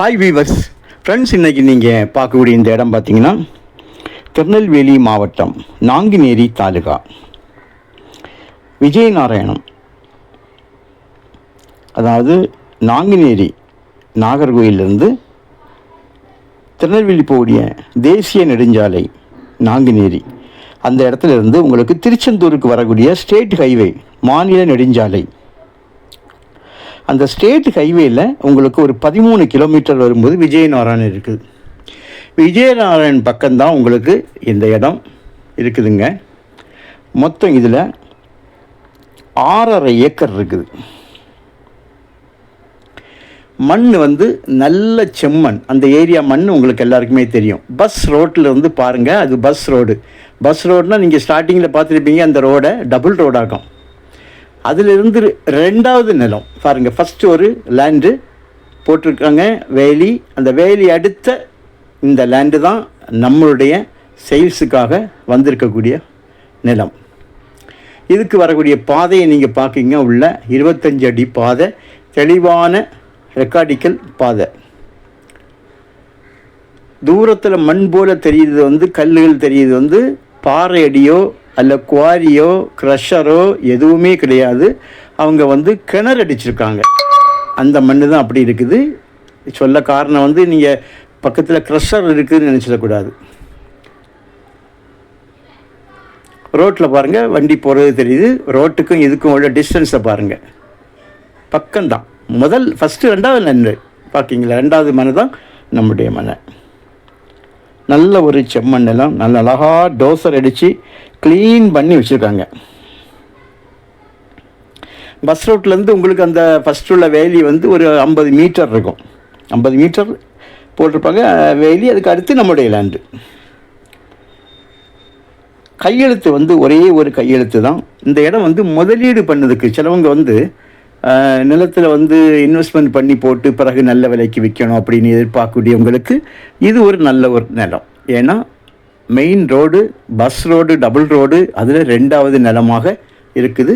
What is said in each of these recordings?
Hi viewers friends இன்றைக்கி நீங்கள் பார்க்கக்கூடிய இந்த இடம் பார்த்தீங்கன்னா திருநெல்வேலி மாவட்டம் நாங்குநேரி தாலுகா. விஜயநாராயணம். அதாவது நாங்குநேரி நாகர்கோயிலிருந்து திருநெல்வேலி போகக்கூடிய தேசிய நெடுஞ்சாலை நாங்குநேரி. அந்த இடத்துல இருந்து உங்களுக்கு திருச்செந்தூருக்கு வரக்கூடிய ஸ்டேட் ஹைவே மாநில நெடுஞ்சாலை. அந்த ஸ்டேட் ஹைவேயில் உங்களுக்கு ஒரு பதிமூணு கிலோமீட்டர் வரும்போது விஜயநாராயணன் இருக்குது. விஜயநாராயண் பக்கம்தான் உங்களுக்கு இந்த இடம் இருக்குதுங்க. மொத்தம் இதில் ஆறரை ஏக்கர் இருக்குது. மண் வந்து நல்ல செம்மண். அந்த ஏரியா மண் உங்களுக்கு எல்லாருக்குமே தெரியும். பஸ் ரோட்டில் இருந்து பாருங்கள் அது பஸ் ரோடு. பஸ் ரோடுனால் நீங்கள் ஸ்டார்டிங்கில் பார்த்துருப்பீங்க அந்த ரோடை டபுள் ரோடாகும் அதிலிருந்து ரெண்டாவது நிலம் பாருங்கள் ஃபஸ்ட்டு ஒரு லேண்டு போட்டிருக்காங்க வேலி. அந்த வேலி அடுத்த இந்த லேண்டு தான் நம்மளுடைய சேல்ஸுக்காக வந்திருக்கக்கூடிய நிலம். இதுக்கு வரக்கூடிய பாதையை நீங்கள் பார்க்கிங்க உள்ள இருபத்தஞ்சு அடி பாதை தெளிவான ரெக்கார்டிக்கல் பாதை தூரத்தில் மண் போல் தெரியுது வந்து கல்லுகள் தெரியுது வந்து பாறை அடியோ அல்ல குவாரியோ க்ரஷரோ எதுவுமே கிடையாது. அவங்க வந்து கிணறு அடிச்சிருக்காங்க. அந்த மண் தான் அப்படி இருக்குது. சொல்ல காரணம் வந்து நீங்கள் பக்கத்தில் க்ரஷர் இருக்குதுன்னு நினச்சிடக்கூடாது. ரோட்டில் பாருங்கள் வண்டி போகிறது தெரியுது. ரோட்டுக்கும் இதுக்கும் உள்ள டிஸ்டன்ஸை பாருங்கள் பக்கம்தான். முதல் ஃபஸ்ட்டு ரெண்டாவது நன்று பார்க்கிங்களா ரெண்டாவது மனை தான் நம்முடைய மனை நல்ல ஒரு செம்மண்ணெல்லாம் நல்ல அழகாக டோசர் அடித்து க்ளீன் பண்ணி வச்சுருக்காங்க. பஸ் ரோட்லேருந்து உங்களுக்கு அந்த ஃபஸ்ட் உள்ள வேலி வந்து ஒரு ஐம்பது மீட்டர் இருக்கும். ஐம்பது மீட்டர் போட்டிருப்பாங்க. வேலி அதுக்கு அடுத்து நம்முடைய லேண்டு கையெழுத்து வந்து ஒரே ஒரு கையெழுத்து தான். இந்த இடம் வந்து முதலீடு பண்ணதுக்கு சிலவங்க வந்து நிலத்தில் வந்து இன்வெஸ்ட்மெண்ட் பண்ணி போட்டு பிறகு நல்ல விலைக்கு விற்கணும் அப்படின்னு எதிர்பார்க்கக்கூடியவங்களுக்கு இது ஒரு நல்ல ஒரு நிலம். ஏன்னா main road bus road double road அதில் ரெண்டாவது நிலமாக இருக்குது.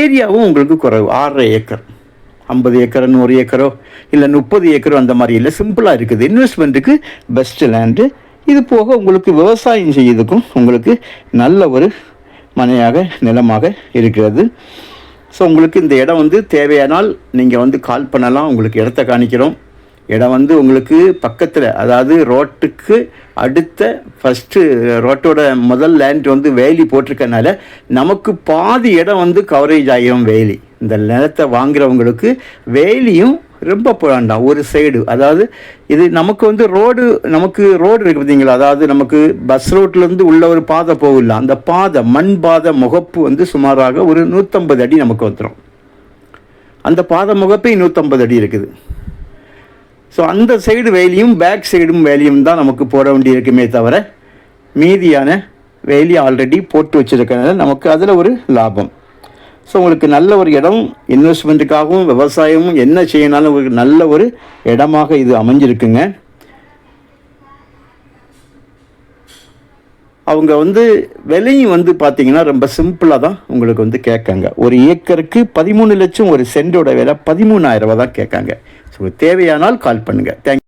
ஏரியாவும் உங்களுக்கு குறைவு. ஆறரை ஏக்கர். ஐம்பது ஏக்கர் நூறு ஏக்கரோ இல்லை முப்பது ஏக்கரோ அந்த மாதிரி இல்லை சிம்பிளாக இருக்குது. இன்வெஸ்ட்மெண்ட்டுக்கு பெஸ்ட்டு லேண்டு இது போக உங்களுக்கு விவசாயம் செய்யறதுக்கும் உங்களுக்கு நல்ல ஒரு மனையாக நிலமாக இருக்கிறது. ஸோ உங்களுக்கு இந்த இடம் வந்து தேவையானால் நீங்கள் வந்து கால் பண்ணலாம். உங்களுக்கு இடத்த காணிக்கிறோம். இடம் வந்து உங்களுக்கு பக்கத்தில் அதாவது ரோட்டுக்கு அடுத்த ஃபஸ்ட்டு ரோட்டோட முதல் லேண்ட் வந்து வேலி போட்டிருக்கனால நமக்கு பாதி இடம் வந்து கவரேஜ் ஆகிரும் வேலி. இந்த நிலத்தை வாங்குறவங்களுக்கு வேலியும் ரொம்ப வேண்டாம் ஒரு சைடு அதாவது இது நமக்கு வந்து ரோடு நமக்கு ரோடு இருக்குது பார்த்தீங்களா? அதாவது நமக்கு பஸ் ரோட்லேருந்து உள்ள ஒரு பாதை போகல. அந்த பாதை மண் பாதை முகப்பு வந்து சுமாராக ஒரு நூற்றம்பது அடி நமக்கு வந்துடும் அந்த பாதை முகப்பே நூற்றம்பது அடி இருக்குது. ஸோ அந்த சைடு வேலியும் பேக் சைடும் வேலியும் தான் நமக்கு போட வேண்டியிருக்குமே தவிர மீதியான வேலி ஆல்ரெடி போட்டு வச்சுருக்கனால நமக்கு அதில் ஒரு லாபம். ஸோ உங்களுக்கு நல்ல ஒரு இடம் இன்வெஸ்ட்மெண்ட்டுக்காகவும் விவசாயமும் என்ன செய்யணாலும் உங்களுக்கு நல்ல ஒரு இடமாக இது அமைஞ்சிருக்குங்க. அவங்க வந்து விலையும் வந்து பார்த்தீங்கன்னா ரொம்ப சிம்பிளாக தான் உங்களுக்கு வந்து கேட்காங்க. ஒரு ஏக்கருக்கு பதிமூணு லட்சம் ஒரு சென்டோட விலை பதிமூணாயிரம் ரூபா தான் கேட்காங்க. ஸோ தேவையானால் கால் பண்ணுங்கள் தேங்க்